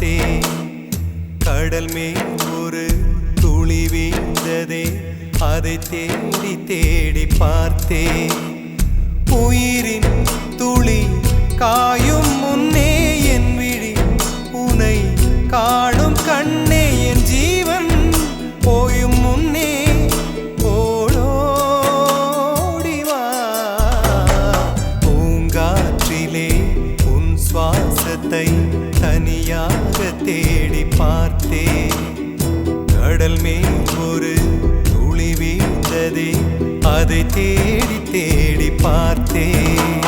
பார்த்தேன் கடல் மேல் ஒரு துளி வீழ்ந்ததே அதை தேடி தேடி பார்த்தே. உயிரின் துளி காயும் உன்னை தனியாக தேடி பார்த்தேன். கடல் மேல் ஒரு துளி வீழ்ந்ததே அதை தேடி தேடி பார்த்தேன்.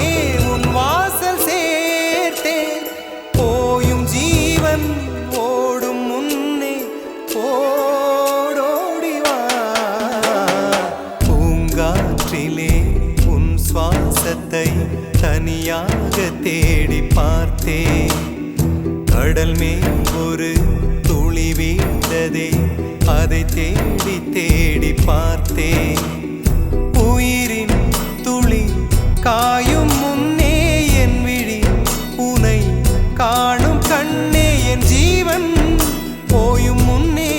காற்றிலே உன் சுவாசத்தை தனியாக தேடி பார்த்தேன். கடல் மேல் ஒரு துளி வீழ்ந்ததே அதை தேடி தேடி பார்த்தேன். உயிரின் துளி காயும் முன்னே என் விழி உனை காணும் கண்ணே என் ஜீவன் போயும் முன்னே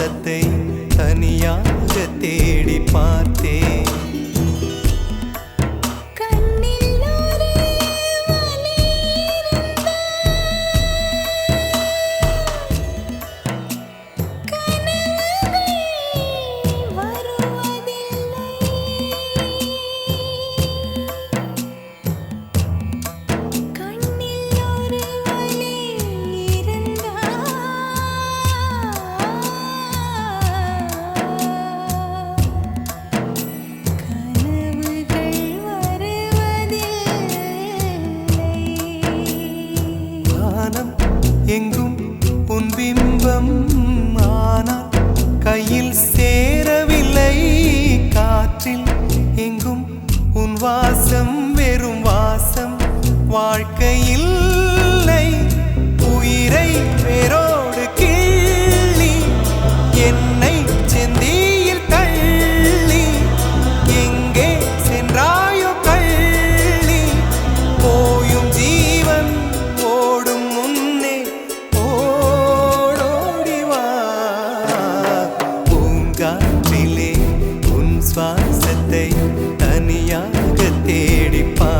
சுவாசத்தை வாசம் வெறும் வாசம். வாழ்க்கையில் உயிரை வேரோடு கிள்ளி. என்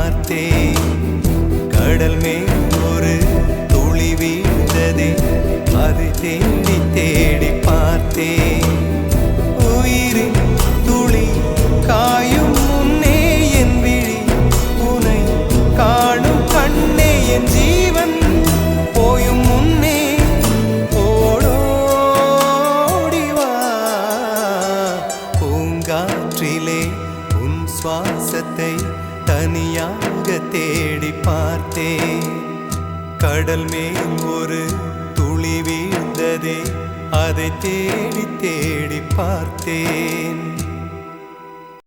பார்த்தேன். கடல் மேல் ஒரு துளி வீழ்ந்ததே. அது தேடி தேடி பார்த்தேன். பார்த்தேன் கடல் மேல் ஒரு துளி வீழ்ந்ததே. அதை தேடி தேடி பார்த்தேன்.